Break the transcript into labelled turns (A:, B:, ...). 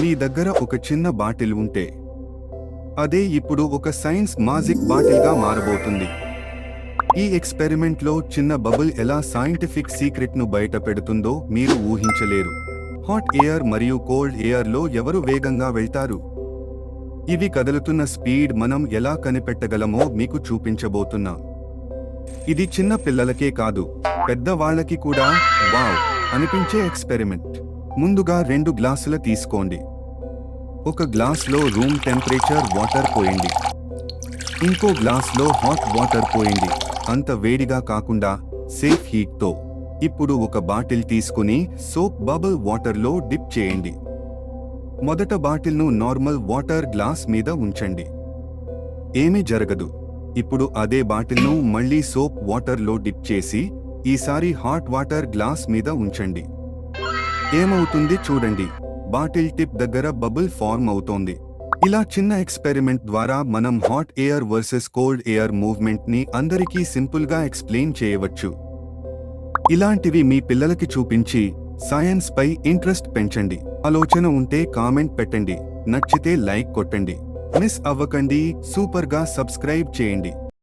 A: మీ దగ్గర ఒక చిన్న బాటిల్ ఉంటే అదే ఇప్పుడు ఒక సైన్స్ మాజిక్ బాటిల్గా మారబోతుంది. ఈ ఎక్స్పెరిమెంట్లో చిన్న బబుల్ ఎలా సైంటిఫిక్ సీక్రెట్ను బయట పెడుతుందో మీరు ఊహించలేరు. హాట్ ఎయిర్ మరియు కోల్డ్ ఎయిర్లో ఎవరు వేగంగా వెళ్తారు? ఇవి కదులుతున్న స్పీడ్ మనం ఎలా కనిపెట్టగలమో మీకు చూపించబోతున్నా. ఇది చిన్న పిల్లలకే కాదు పెద్దవాళ్ళకి కూడా వావ్ అనిపించే ఎక్స్పెరిమెంట్. ముందుగా రెండు గ్లాసుల తీసుకోండి. ఒక గ్లాస్లో రూమ్ టెంపరేచర్ వాటర్ పోయండి. ఇంకో గ్లాస్లో హాట్ వాటర్ పోయండి. అంత వేడిగా కాకుండా సేఫ్ హీట్తో. ఇప్పుడు ఒక బాటిల్ తీసుకుని సోప్ బబుల్ వాటర్లో డిప్ చేయండి. మొదట బాటిల్ను నార్మల్ వాటర్ గ్లాస్ మీద ఉంచండి. ఏమీ జరగదు. ఇప్పుడు అదే బాటిల్ను మళ్ళీ సోప్ వాటర్లో డిప్ చేసి ఈసారి హాట్ వాటర్ గ్లాస్ మీద ఉంచండి. ఏమవుతుంది చూడండి. బాటిల్ టిప్ దగ్గర బబుల్ ఫార్మ్ అవుతోంది. ఇలా చిన్న ఎక్స్పెరిమెంట్ ద్వారా మనం hot air versus cold air మూవ్మెంట్ని అందరికీ సింపుల్గా ఎక్స్ప్లెయిన్ చేయవచ్చు. ఇలాంటివి మీ పిల్లలకి చూపించి సైన్స్ పై ఇంట్రెస్ట్ పెంచండి. ఆలోచన ఉంటే కామెంట్ పెట్టండి. నచ్చితే లైక్ కొట్టండి. మిస్ అవ్వకండి. సూపర్గా సబ్స్క్రైబ్ చేయండి.